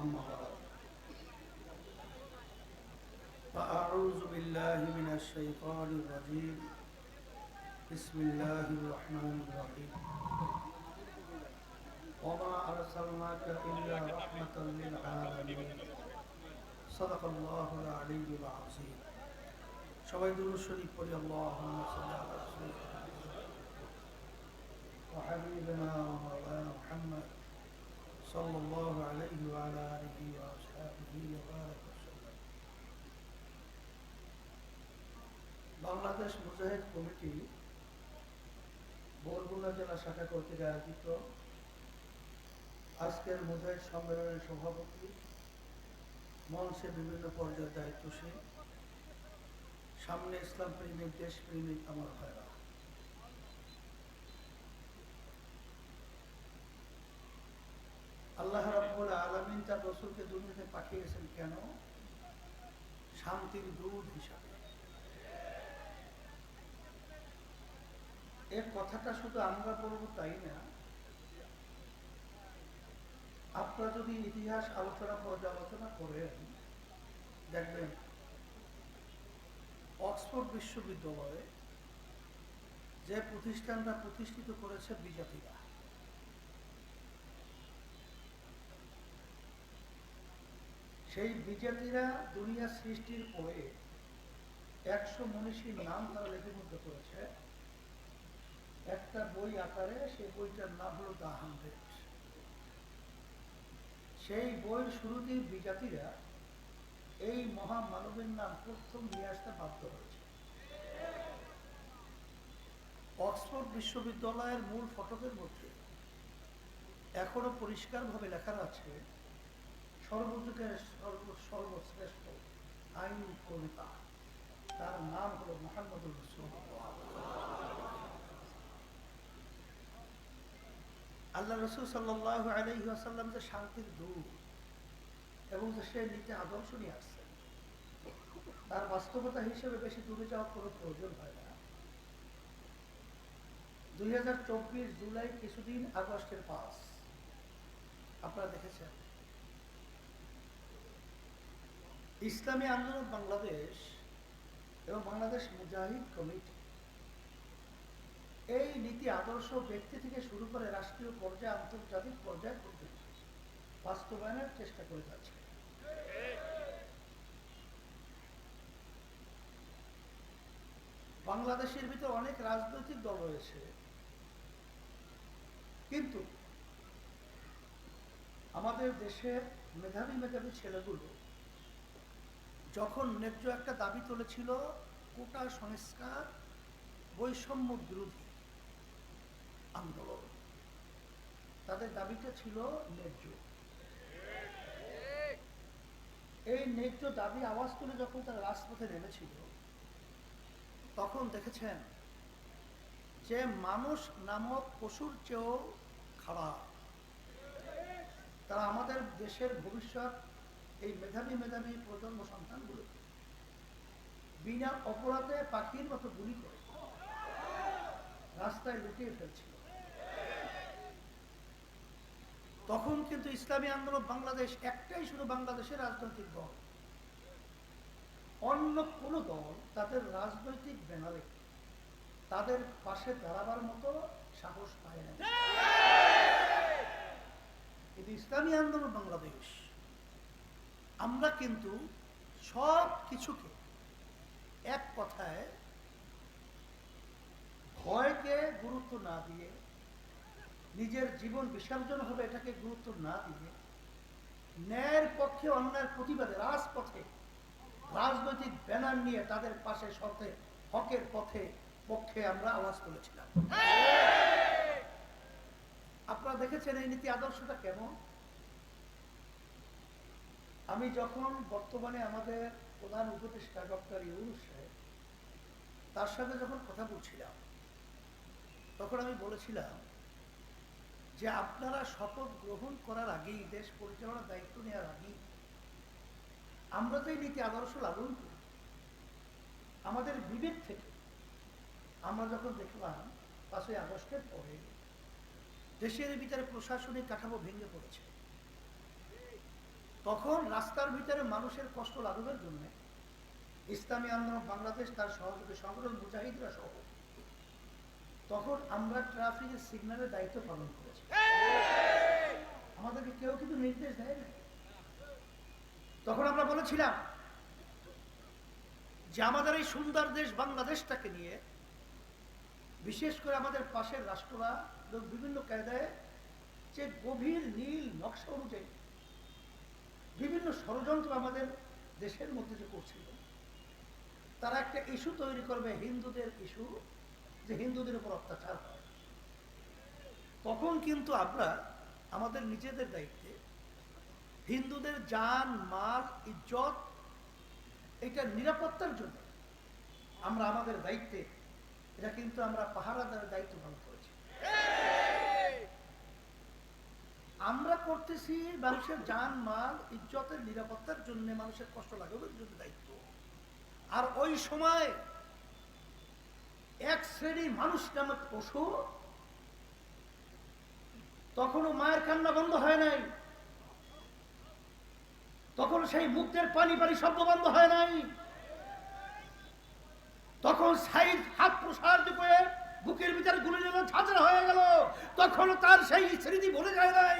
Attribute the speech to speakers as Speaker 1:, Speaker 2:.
Speaker 1: أما بعد فأعوذ بالله من الشيطان الرجيم بسم الله الرحمن الرحيم وما أرسلناك إلا رحمة للعالمين صدق الله العلي العظيم সবাই দুরূদ শরীফ পড়ি আল্লাহুম্মা সাল্লি আলা রাসূলিনা বাংলাদেশ মুজাহিদ কমিটি বরগুনা জেলা শাখা কর্তৃক আয়োজিত আজকের মুজাহিদ সম্মেলনের সভাপতি, মঞ্চে বিভিন্ন পর্যায়ের দায়িত্বশীল, সামনে ইসলাম প্রেমিক দেশ প্রেমিক আমার ভাইরা। আল্লাহ রাব্বুল আলামিন তার রসুলকে দুনিয়াতে পাঠিয়েছেন কেন? শান্তির দূত হিসাবে। এর কথাটা শুধু আমরা বলব তাই না? আপনারা যদি ইতিহাস আলোচনা পর্যালোচনা করেন, দেখবেন অক্সফোর্ড বিশ্ববিদ্যালয়ে যে প্রতিষ্ঠানটা প্রতিষ্ঠিত করেছে বিজাতিরা। সেই বিজাতিরা দুনিয়া সৃষ্টির পরে একশো মনীষীর নাম তারা লিপিবদ্ধ একটা বই আকারে সেই বইটার নাম হলো দা হান্ড্রেড। সেই বইয়ের শুরুতেই বিজাতিরা এই মহামানবের নাম প্রথম নিয়ে আসতে বাধ্য হয়েছে। অক্সফোর্ড বিশ্ববিদ্যালয়ের মূল ফটকের মধ্যে এখনও পরিষ্কারভাবে লেখা আছে, সর্বযুগের সর্ব, সর্বশ্রেষ্ঠ আইন কবিতা তার নাম হলো মোহাম্মদুর আল্লাহ রসুল সাল্লাহ আলহি আসাল্লাম যে শান্তির দূর এবং যে সে নীতি আদর্শ নিয়ে আসছেন তার বাস্তবতা হিসেবে বেশি দূরে যাওয়ার কোনো প্রয়োজন হয় না। দুই হাজার চব্বিশ জুলাই কিছুদিন আগস্টের পাস আপনারা দেখেছেন। ইসলামী আন্দোলন বাংলাদেশ এবং বাংলাদেশ মুজাহিদ কমিটি নীতি আদর্শ ব্যক্তি থেকে শুরু করে রাষ্ট্রীয় পর্যায়ে, আন্তর্জাতিক পর্যায়ে বাস্তবায়নের চেষ্টা করে যাচ্ছে। বাংলাদেশের ভিতরে অনেক রাজনৈতিক দল রয়েছে। কিন্তু আমাদের দেশের মেধাবী মেধাবী ছেলেগুলো যখন ন্যায্য একটা দাবি তুলেছিল, কোটা সংস্কার বৈষম্য বিরোধী। আন্দোলন। তাদের দাবিটা ছিল ন্যায্য। এই ন্যায্য দাবি আওয়াজ তুলে যখন তারা রাজপথে নেমেছিল, তখন দেখেছেন যে মানুষ নামক পশুর চেয়েও খারাপ তারা আমাদের দেশের ভবিষ্যৎ, এই মেধাবী মেধাবী প্রজন্ম সন্তানগুলো বিনা অপরাধে পাখির মতো গুলি করে, রাস্তায় লুকিয়ে ফেলছিল। তখন কিন্তু ইসলামী আন্দোলন বাংলাদেশ একটাই শুধু বাংলাদেশের রাজনৈতিক দল। অন্য কোন দল তাদের রাজনৈতিক ব্যানারে তাদের পাশে দাঁড়াবার মতো সাহস পায় না। কিন্তু ইসলামী আন্দোলন বাংলাদেশ, আমরা কিন্তু সব কিছুকে এক কথায় ভয়কে গুরুত্ব না দিয়ে নিজের জীবন বিসর্জন হবে, এটাকে গুরুত্ব না দিয়ে ন্যায়ের পক্ষে, অন্যায়ের প্রতিবাদে, রাজপথে, রাজনৈতিক ব্যানার নিয়ে তাদের পাশে সতে হকের পথে, পক্ষে আমরা আওয়াজ তুলেছিলাম। আপনারা দেখেছেন এই নীতি আদর্শটা কেমন? আমি যখন বর্তমানে আমাদের প্রধান উপদেষ্টা ডক্টর ইউনুস সাহেব তার সাথে যখন কথা বলছিলাম, তখন আমি বলেছিলাম যে আপনারা শপথ গ্রহণ করার আগেই, দেশ পরিচালনার দায়িত্ব নেওয়ার আগেই আমরা তো এই নীতি আদর্শ লালন করি। আমাদের বিবেক থেকে আমরা যখন দেখলাম পাঁচই আগস্টের পরে দেশের ভিতরে প্রশাসনিক কাঠামো ভেঙে পড়েছে, তখন রাস্তার ভিতরে মানুষের কষ্ট লাঘবের জন্য ইসলামী আন্দোলন, বাংলাদেশ, তার সহযোগী সংগঠন, মুজাহিদরা সহ তখন আমরা ট্রাফিকের সিগন্যালের দায়িত্ব পালন করেছি। আমাদেরকে কেউ কিন্তু নির্দেশ দেয় না। তখন আমরা বলেছিলাম যে আমাদের এই সুন্দর দেশ বাংলাদেশটাকে নিয়ে, বিশেষ করে আমাদের পাশের রাষ্ট্ররা, এবং বিভিন্ন কায়দায় যে গভীর নীল নকশা অনুযায়ী বিভিন্ন ষড়যন্ত্র আমাদের দেশের মধ্যে যে করছিল, তারা একটা ইস্যু তৈরি করবে, হিন্দুদের ইস্যু যে হিন্দুদের উপর অত্যাচার হয়। তখন কিন্তু আমরা আমাদের নিজেদের দায়িত্বে হিন্দুদের জান, মাল, ইজ্জত, এটা নিরাপত্তার জন্য আমরা আমাদের দায়িত্বে, এটা কিন্তু আমরা পাহারাদারের দায়িত্ব পালন করেছি। আমরা করতেছি মানুষের জান, মাল, ইজ্জতের নিরাপত্তার জন্য মানুষের কষ্ট জন্য দায়িত্ব। আর ওই সময় এক শ্রেণি মানুষ নামক পশু? তখনও মায়ের কান্না বন্ধ হয় নাই। তখন সেই মুক্তের পানি পানি শব্দ বন্ধ হয় নাই। তখন সাইড হাত প্রসারিত করে বুকের ভিতরে গুলি ছাঁচড়া হয়ে গেল। তখন তার সেই স্মৃতি ভুলে যায় নাই।